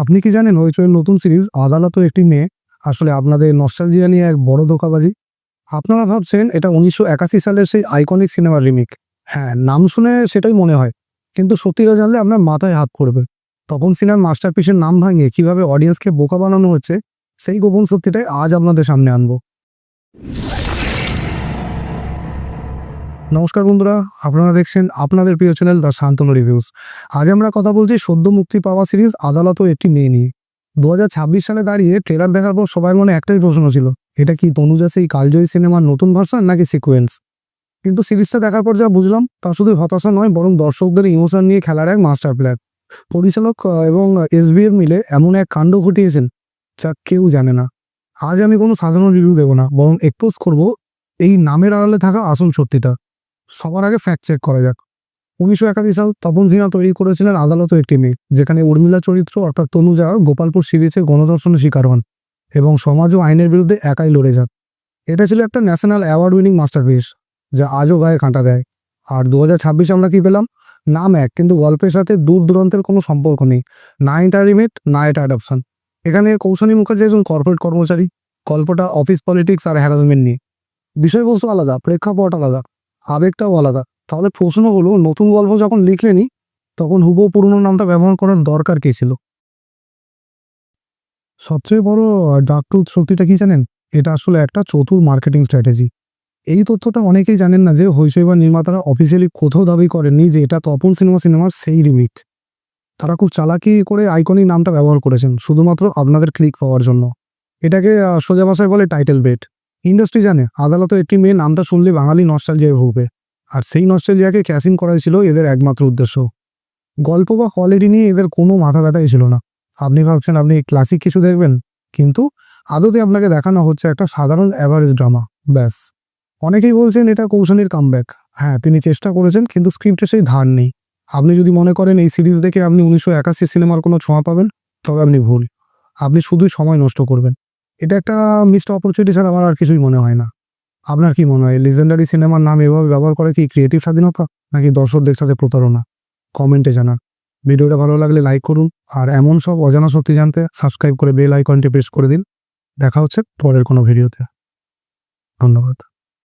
আপনি কি জানেন হইচইয়ের নতুন সিরিজ আদালতও একটি মেয়ে আসলে আপনাদের নস্টালজিয়া নিয়ে এক বড় ধোকাবাজি? আপনারা ভাবছেন এটা উনিশশো একাশি সালের সেই আইকনিক সিনেমার রিমিক হ্যাঁ নাম শুনে সেটাই মনে হয়। কিন্তু সত্যিটা জানলে আপনার মাথায় হাত করবে তপন সিনহার মাস্টারপিসের নাম ভাঙিয়ে কীভাবে অডিয়েন্সকে বোকা বানানো হচ্ছে, সেই গোপন সত্যিটাই আজ আপনাদের সামনে আনব। নমস্কার বন্ধুরা, আপনারা দেখছেন আপনাদের প্রিয় চ্যানেল দ্য শান্তনু রিভিউজ আজ আমরা কথা বলছি সদ্য মুক্তি পাওয়া সিরিজ আদালতও একটি মেয়ে নিয়ে। দু হাজার ছাব্বিশ সালে দাঁড়িয়ে ট্রেলার দেখার পর সবার মনে একটাই প্রশ্ন ছিল, এটা কি তনুজা সেই কালজয়ী সিনেমার নতুন ভার্সন নাকি সিকোয়েন্স কিন্তু সিরিজটা দেখার পর যা বুঝলাম, তা শুধু হতাশা নয়, বরং দর্শকদের ইমোশন নিয়ে খেলার এক মাস্টার প্ল্যান পরিচালক এবং এসবিএর মিলে এমন এক কাণ্ড ঘটিয়েছেন, যা কেউ জানে না। আজ আমি কোনো সাধারণ রিভিউ দেবো না, বরং এক্সপোজ করব এই নামের আড়ালে থাকা আসল সত্যিটা। সবার আগে ফ্যাক্ট চেক করা যাক। উনিশশো একাশি সাল তপন সিনহা তৈরি করেছিলেন আদালত একটি মেয়ে, যেখানে উর্মিলা চরিত্র অর্থাৎ তনুজা গোপালপুর সিরিজে গণধর্ষণের শিকার হন এবং সমাজ ও আইনের বিরুদ্ধে একাই লড়ে যান। এটা ছিল একটা ন্যাশনাল অ্যাওয়ার্ড উইনিং মাস্টারপিস যা আজও গায়ে কাঁটা দেয়। আর দু হাজার ছাব্বিশে আমরা কি পেলাম? নাম এক, কিন্তু গল্পের সাথে দূর দূরান্তের কোনো সম্পর্ক নেই। না এটা রিমেট না এটা অ্যাডাপশন এখানে কৌশলী মুখার্জি একজন কর্পোরেট কর্মচারী। গল্পটা অফিস পলিটিক্স আর হ্যারাসমেন্ট নিয়ে। বিষয়বস্তু আলাদা, প্রেক্ষাপট আলাদা। আবেগটাও আলাদা। তাহলে প্রশ্ন হলো, নতুন গল্প যখন লিখলেনি তখন হুবো পুরনো নামটা ব্যবহার করার দরকার কি ছিল? সবচেয়ে বড় ডাক টুথ সত্যিটা কি জানেন? এটা আসলে একটা চতুর মার্কেটিং স্ট্র্যাটেজি এই তথ্যটা অনেকেই জানেন না যে হইচই বা নির্মাতারা অফিসিয়ালি কোথাও দাবি করেননি যে এটা তপন সিনেমা সিনেমার সেই রিমিক তারা খুব চালাকি করে আইকনিক নামটা ব্যবহার করেছেন, শুধুমাত্র আপনাদের ক্লিক পাওয়ার জন্য। এটাকে সোজা ভাষায় বলে টাইটেল বেট ইন্ডাস্ট্রি জানে, আদালত একটি মেয়ে নামটা শুনলে বাঙালি নস্টালজিয়ায় ভুগবে। আর সেই নস্টালজিয়াকে ক্যাসিং করাই ছিল এদের একমাত্র উদ্দেশ্য। গল্প বা কোয়ালিটি নিয়ে এদের কোনো মাথা ব্যথাই ছিল না। আপনি ভাবছেন আপনি ক্লাসিক কিছু দেখবেন? কিন্তু আদতে আপনাকে দেখানো হচ্ছে একটা সাধারণ অ্যাভারেজ ড্রামা ব্যাস। অনেকেই বলছেন এটা কৌশলের কামব্যাক হ্যাঁ তিনি চেষ্টা করেছেন, কিন্তু স্ক্রিপ্টে সেই ধার নেই। আপনি যদি মনে করেন এই সিরিজ দেখে আপনি উনিশশো একাশি সিনেমার কোনো ছোঁয়া পাবেন, তবে আপনি ভুল। আপনি শুধুই সময় নষ্ট করবেন। এটা একটা মিসড অপরচুনিটি স্যার আমার আর কিছুই মনে হয় না। আপনার কি মনে হয়? লিজেন্ডারি সিনেমার নাম এভাবে ব্যবহার করে কি ক্রিয়েটিভ স্বাধীনতা, নাকি দর্শকদের সাথে প্রতারণা? কমেন্টে জানান। ভিডিওটা ভালো লাগলে লাইক করুন, আর এমন সব অজানা সত্যি জানতে সাবস্ক্রাইব করে বেল আইকনটি প্রেস করে দিন। দেখা হচ্ছে পরের কোনো ভিডিওতে ধন্যবাদ।